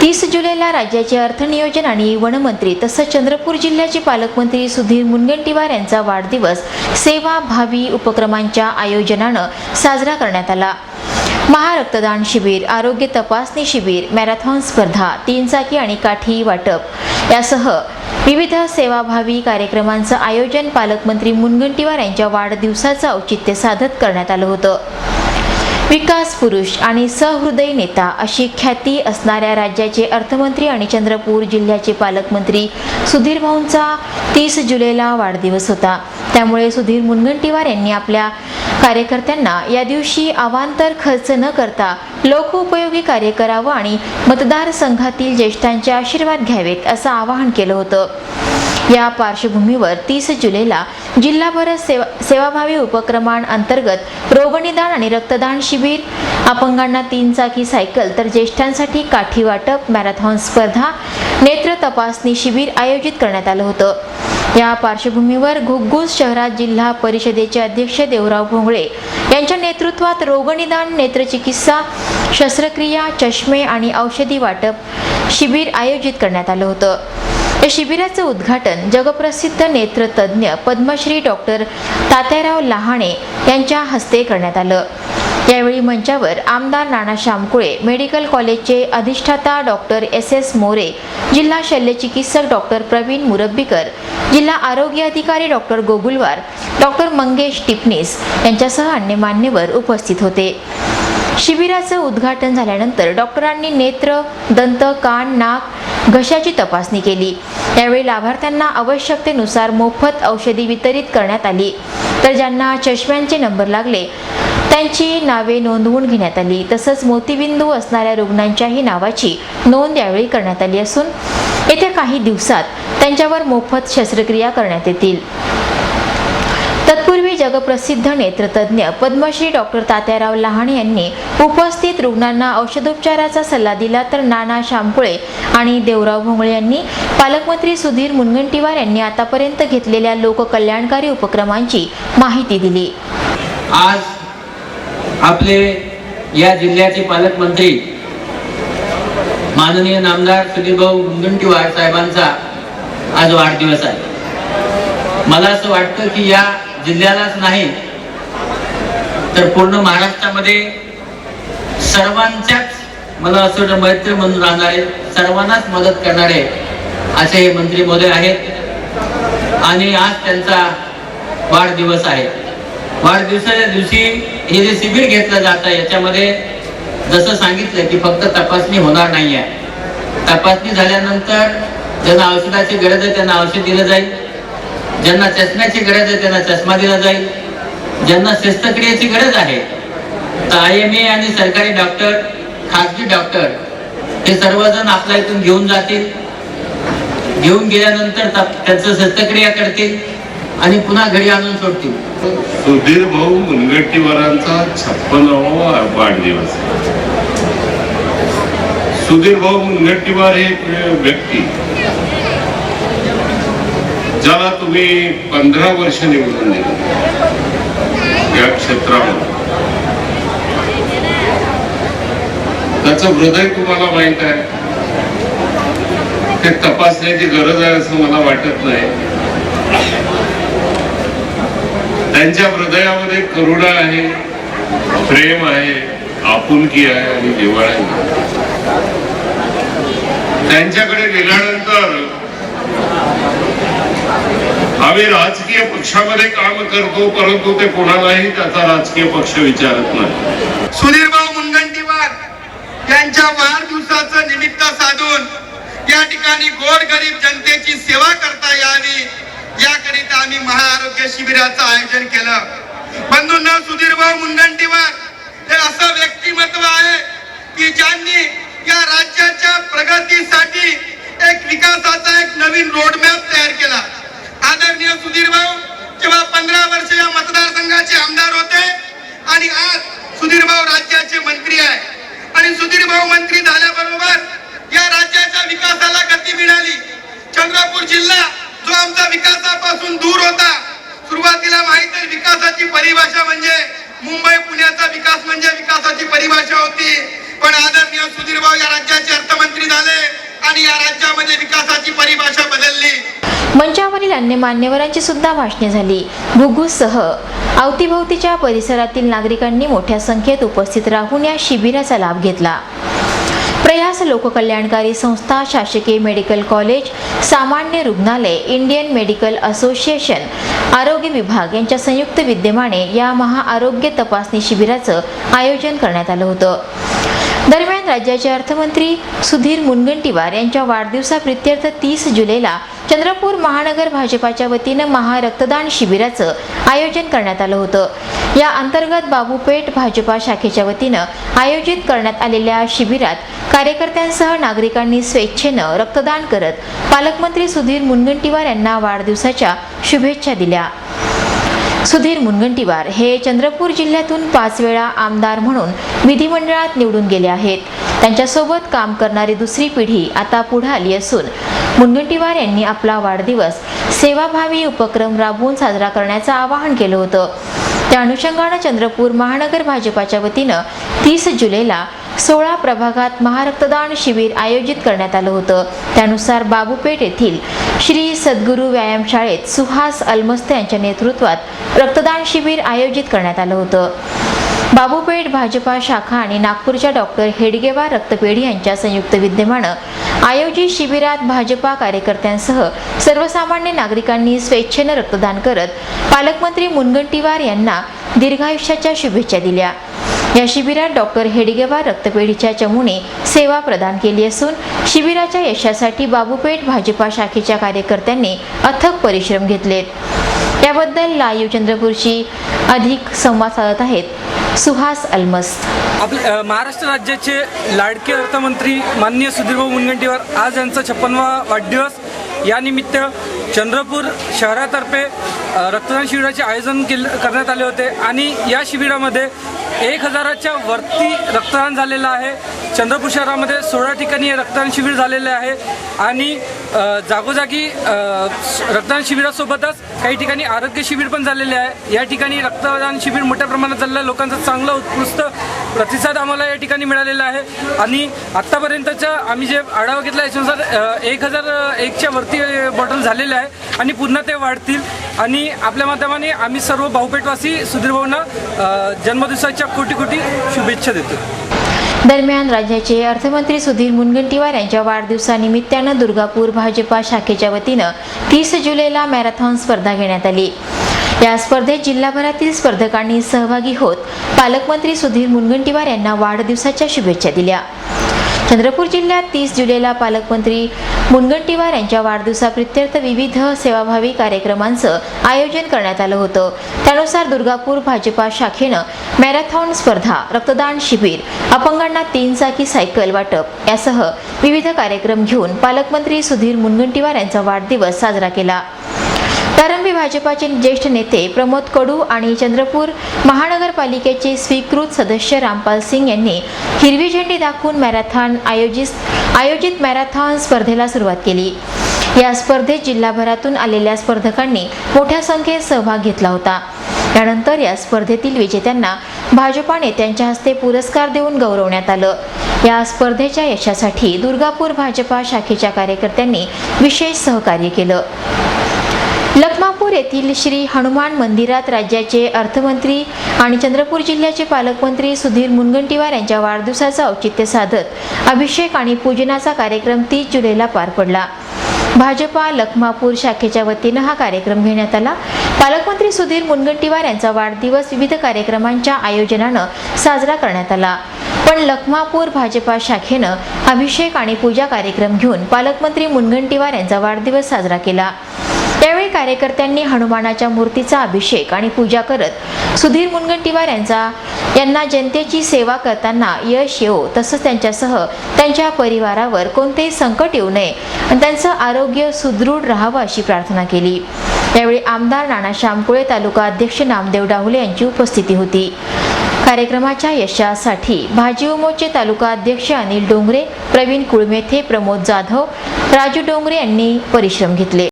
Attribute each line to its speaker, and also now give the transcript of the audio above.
Speaker 1: तीस जुलैला राज्याचे अर्थनियोजन आणि वनमंत्री तसंच चंद्रपूर जिल्ह्याचे पालकमंत्री सुधीर मुनगंटीवार यांचा वाढदिवस सेवा भावी उपक्रमांच्या आयोजनानं साजरा करण्यात आला. महारक्तदान शिबिर आरोग्य तपासणी शिबिर मॅरेथॉन स्पर्धा तीन चाकी आणि काठी वाटप. यासह विविध सेवाभावी कार्यक्रमांचं आयोजन पालकमंत्री मुनगंटीवार यांच्या वाढदिवसाचं औचित्य साधत करण्यात आलं होतं. विकास पुरुष आणि सहृदय नेता अशी ख्याती असणाऱ्या राज्याचे अर्थमंत्री आणि चंद्रपूर जिल्ह्याचे पालकमंत्री सुधीर भाऊंचा तीस जुलैला वाढदिवस होता. त्यामुळे सुधीर मुनगंटीवार यांनी आपल्या कार्यकर्त्यांना या दिवशी अवांतर खर्च न करता लोकोपयोगी कार्य करावं आणि मतदारसंघातील ज्येष्ठांचे आशीर्वाद घ्यावेत असं आवाहन केलं होतं. या पार्श्वभूमीवर तीस जुलैला जिल्हाभर सेवा सेवाभावी उपक्रमांतर्गत रोगनिदान आणि रक्तदान शिबिर अपंगांना तीन चाकी सायकल तर ज्येष्ठांसाठी काठी वाटप मॅरेथॉन स्पर्धा नेत्र तपासणी शिबिर आयोजित करण्यात आलं होतं. या पार्श्वभूमीवर घुग्गुस शहरात जिल्हा परिषदेचे अध्यक्ष देवराव भोंगळे यांच्या नेतृत्वात रोगनिदान नेत्रचिकित्सा शस्त्रक्रिया चष्मे आणि औषधी वाटप शिबिर आयोजित करण्यात आलं होतं. या शिबिराचं उद्घाटन जगप्रसिद्ध नेत्रतज्ञ पद्मश्री डॉक्टर तात्याराव लहाणे यांच्या हस्ते करण्यात आलं. यावेळी मंचावर आमदार नाना शामकुळे मेडिकल कॉलेजचे अधिष्ठाता डॉक्टर एस एस मोरे जिल्हा शल्यचिकित्सक डॉक्टर प्रवीण मुरब्बीकर जिल्हा आरोग्य अधिकारी डॉक्टर गोगुलवार डॉक्टर मंगेश टिपणीस यांच्यासह अन्य मान्यवर उपस्थित होते. शिबिराचं उद्घाटन झाल्यानंतर डॉक्टरांनी नेत्र दंत कान नाक घशाची तपासणी केली. यावेळी लाभार्थ्यांना आवश्यकतेनुसार मोफत औषधी वितरित करण्यात आली. तर ज्यांना चष्म्यांचे नंबर लागले त्यांची नावे नोंदवून घेण्यात आली. तसंच मोतीबिंदू असणाऱ्या रुग्णांच्याही नावाची नोंद यावेळी करण्यात आली असून येत्या काही दिवसात त्यांच्यावर मोफत शस्त्रक्रिया करण्यात येतील. जगप्रसिद्ध नेत्रतज्ज्ञ पद्मश्री डॉक्टर तात्याराव लहाणे यांनी उपस्थित रुग्णांना औषधोपचाराचा सल्ला दिला तर नाना शांपुळे आणि देवराव भोंगळे यांनी पालकमंत्री सुधीर मुनगंटीवार यांनी आतापर्यंत घेतलेल्या लोककल्याणकारी उपक्रमांची माहिती दिली.
Speaker 2: आज आपले या जिल्ह्याचे पालकमंत्री माननीय नामदार सुधीरभाऊ मुनगंटीवार साहेबांचा आज वाढदिवस आहे. मला असं वाटतं की या जिल्ह्यालाच नाही तर पूर्ण महाराष्ट्रामध्ये सर्वांच्याच मला असं वाटतं मैत्री म्हणून राहणारे सर्वांनाच मदत करणारे असे हे मंत्री महोदय आहेत. आणि आज त्यांचा वाढदिवस आहे. वाढदिवसाच्या दिवशी हे जे शिबिर घेतलं जातं याच्यामध्ये जसं सांगितलं की फक्त तपासणी होणार नाही आहे तपासणी झाल्यानंतर ज्यांना औषधाची गरज आहे त्यांना औषध दिलं जाईल. ज्यांना चष्म्याची गरज आहे त्यांना चष्मा दिला जाईल. ज्यांना शस्त्रक्रियेची गरज आहे तर आय एम ए आणि सरकारी डॉक्टर खाजगी डॉक्टर हे सर्वजण आपल्या इथून घेऊन जातील. घेऊन गेल्यानंतर त्यांचं शस्त्रक्रिया करतील आणि पुन्हा घरी आणून सोडतील.
Speaker 3: सुधीर भाऊ मुनगट्टीवारांचा छप्पनावा वाढदिवस. सुधीर भाऊ मुनगट्टीवार हे एक व्यक्ती. ज्याला तुम्ही पंधरा वर्ष निवडून दिलं. या क्षेत्रामध्ये. त्याचं हृदय तुम्हाला माहीत आहे. ते तपासण्याची गरज आहे असं मला वाटत नाही. त्यांच्या हृदयामध्ये करुणा आहे प्रेम आहे आपुलकी आहे आणि जिव्हाळा आहे. त्यांच्याकडे गेल्यानंतर आम्ही राजकीय पक्षामध्ये काम करतो परंतु ते कोणालाही त्याचा राजकीय पक्ष विचारत नाही.
Speaker 4: सुधीरभाऊ मुनगंटीवार यांच्या वाढदिवसाचं निमित्त साधून या ठिकाणी गोरगरीब जनतेची सेवा करता यावी याकरिता आम्ही महाआरोग्य शिबिराचं आयोजन केलं. बंधूंना सुधीरभाऊ मुनगंटीवार हे असं व्यक्तिमत्व आहे की ज्यांनी या राज्याच्या प्रगतीसाठी एक विकासाचा एक नवीन रोडमॅप तयार केला. आदरणीय सुधीर भाऊ किंवा पंधरा वर्ष या मतदारसंघाचे आमदार होते आणि आज सुधीर भाऊ राज्याचे मंत्री आहे. आणि सुधीर भाऊ मंत्री झाल्याबरोबर या राज्याच्या विकासाला गती मिळाली. चंद्रपूर जिल्हा जो आमचा विकासापासून दूर होता सुरुवातीला माहीत आहे विकासाची परिभाषा म्हणजे मुंबई पुण्याचा विकास म्हणजे विकासाची परिभाषा होती. पण आदरणीय सुधीर भाऊ या राज्याचे अर्थमंत्री झाले. आणि या राज्यामध्ये विकासाची परिभाषा बदलली.
Speaker 1: मंचावरील अन्य मान्यवरांची सुद्धा भाषणे झाली. घुग्गूसह अवतीभोवतीच्या परिसरातील नागरिकांनी मोठ्या संख्येत उपस्थित राहून या शिबिराचा लाभ घेतला. प्रयास लोककल्याणकारी संस्था शासकीय मेडिकल कॉलेज सामान्य रुग्णालय इंडियन मेडिकल असोसिएशन आरोग्य विभाग यांच्या संयुक्त विद्यमाने या महाआरोग्य तपासणी शिबिराचं आयोजन करण्यात आलं होतं. दरम्यान राज्याचे अर्थमंत्री सुधीर मुनगंटीवार यांच्या वाढदिवसाप्रित्यर्थ तीस जुलैला चंद्रपूर महानगर भाजपाच्या वतीनं महारक्तदान शिबिराचं आयोजन करण्यात आलं होतं. या अंतर्गत बाबूपेठ भाजपा शाखेच्या वतीनं आयोजित करण्यात आलेल्या शिबिरात कार्यकर्त्यांसह नागरिकांनी स्वेच्छेनं रक्तदान करत पालकमंत्री सुधीर मुनगंटीवार यांना वाढदिवसाच्या शुभेच्छा दिल्या. सुधीर मुनगंटीवार हे चंद्रपूर जिल्ह्यातून पाच वेळा आमदार म्हणून विधिमंडळात निवडून गेले आहेत. त्यांच्यासोबत काम करणारी दुसरी पिढी आता पुढे आली असून मुनगंटीवार यांनी आपला वाढदिवस सेवाभावी उपक्रम राबवून साजरा करण्याचं आवाहन केलं होतं. त्या अनुषंगानं चंद्रपूर महानगर भाजपाच्या वतीनं तीस जुलैला सोळा प्रभागात महारक्तदान शिबिर आयोजित करण्यात आलं होतं. त्यानुसार बाबूपेठ येथील श्री सद्गुरू व्यायामशाळेत सुहास अलमस्ते यांच्या नेतृत्वात रक्तदान शिबिर आयोजित करण्यात आलं होतं. बाबूपेठ भाजपा शाखा आणि नागपूरच्या डॉक्टर हेडगेवार रक्तपेढी यांच्या संयुक्त विद्यमानं आयोजित शिबिरात भाजपा कार्यकर्त्यांसह सर्वसामान्य नागरिकांनी स्वेच्छेनं रक्तदान करत पालकमंत्री मुनगंटीवार यांना दीर्घायुष्याच्या शुभेच्छा दिल्या. या शिबिरात डॉक्टर हेडगेवार रक्तपेढीच्या चमूने सेवा प्रदान केली असून शिबिराच्या यशासाठी बाबूपेठ भाजपा शाखेच्या कार्यकर्त्यांनी अथक परिश्रम घेतलेत. याबद्दल लाईव्ह चंद्रपूरशी अधिक संवाद साधत आहेत सुहास अलमस्त.
Speaker 5: आपले महाराष्ट्र राज्याचे लाडके अर्थमंत्री माननीय सुधीरभाऊ मुनगंटीवार आज यांचा छप्पनवा वाढदिवस. यानिमित्त चंद्रपूर शहरातर्फे रक्तदान शिबिराचे आयोजन केले करण्यात आले होते आणि या शिबिरामध्ये एक हजाराच्या वरती रक्तदान झालेलं आहे. चंद्रपूर शहरामध्ये सोळा ठिकाणी हे रक्तदान शिबिर झालेले आहे. आणि जागोजागी रक्तदान शिबिरासोबतच काही ठिकाणी आरोग्य शिबिर पण झालेले आहे. या ठिकाणी रक्तदान शिबिर मोठ्या प्रमाणात झालेलं आहे. लोकांचं चांगलं उत्कृष्ट प्रतिसाद आम्हाला या ठिकाणी मिळालेला आहे. आणि आत्तापर्यंतच्या आम्ही जे आढावा घेतला याच्यानुसार एक हजार एकच्या वरती बॉटल झालेल्या आहे आणि पुन्हा ते वाढतील. आणि आपल्या माध्यमाने आम्ही सर्व भाऊपेठवासी सुधीर भाऊंना जन्मदिवसाच्या कोटी कोटी शुभेच्छा देतो.
Speaker 1: दरम्यान राज्याचे अर्थमंत्री सुधीर मुनगंटीवार यांच्या वाढदिवसानिमित्तानं दुर्गापूर भाजपा शाखेच्या वतीनं तीस जुलैला मॅरेथॉन स्पर्धा घेण्यात आली. या स्पर्धेत जिल्हाभरातील स्पर्धकांनी सहभागी होत पालकमंत्री सुधीर मुनगंटीवार यांना वाढदिवसाच्या शुभेच्छा दिल्या. चंद्रपूर जिल्ह्यात तीस जुलैला पालकमंत्री मुनगंटीवार यांच्या वाढदिवसाप्रित्यर्थ विविध सेवाभावी कार्यक्रमांचं आयोजन करण्यात आलं होतं. त्यानुसार दुर्गापूर भाजपा शाखेनं मॅरेथॉन स्पर्धा रक्तदान शिबिर अपंगांना तीन चाकी सायकल वाटप यासह विविध कार्यक्रम घेऊन पालकमंत्री सुधीर मुनगंटीवार यांचा वाढदिवस साजरा केला. प्रारंभी भाजपाचे ज्येष्ठ नेते प्रमोद कडू आणि चंद्रपूर महानगरपालिकेचे स्वीकृत सदस्य रामपाल सिंग यांनी हिरवी झेंडी दाखवून मॅरेथॉन आयोजित आयोजित मॅरेथॉन स्पर्धेला सुरुवात केली. या स्पर्धेत जिल्हाभरातून आलेल्या स्पर्धकांनी मोठ्या संख्येत सहभाग घेतला होता. त्यानंतर या स्पर्धेतील विजेत्यांना भाजपा नेत्यांच्या हस्ते पुरस्कार देऊन गौरवण्यात आलं. या स्पर्धेच्या यशासाठी दुर्गापूर भाजपा शाखेच्या कार्यकर्त्यांनी विशेष सहकार्य केलं. चंद्रपूर येथील श्री हनुमान मंदिरात राज्याचे अर्थमंत्री आणि चंद्रपूर जिल्ह्याचे पालकमंत्री सुधीर मुनगंटीवार यांच्या वाढदिवसाचं औचित्य साधत अभिषेक आणि पूजनाचा कार्यक्रम तीस जुलैला पार पडला. भाजपा लखमापूर शाखेच्या वतीनं हा कार्यक्रम घेण्यात आला. पालकमंत्री सुधीर मुनगंटीवार यांचा वाढदिवस विविध कार्यक्रमांच्या आयोजनानं साजरा करण्यात आला. पण लखमापूर भाजपा शाखेनं अभिषेक आणि पूजा कार्यक्रम घेऊन पालकमंत्री मुनगंटीवार यांचा वाढदिवस साजरा केला. कार्यकर्त्यांनी हनुमानाच्या मूर्तीचा अभिषेक आणि पूजा करत सुधीर मुनगंटीवार यांचा यांना जनतेची सेवा करताना यश येवो तसंच त्यांच्यासह त्यांच्या परिवारावर कोणतेही संकट येऊ नये आणि त्यांचं आरोग्य सुदृढ राहावं अशी प्रार्थना केली. यावेळी आमदार नाना श्यामकुळे तालुका अध्यक्ष नामदेव डाहुले यांची उपस्थिती होती. कार्यक्रमाच्या यशासाठी भाजी उमोचे तालुका अध्यक्ष अनिल डोंगरे प्रवीण कुळमेथे प्रमोद जाधव राजू डोंगरे यांनी परिश्रम घेतले.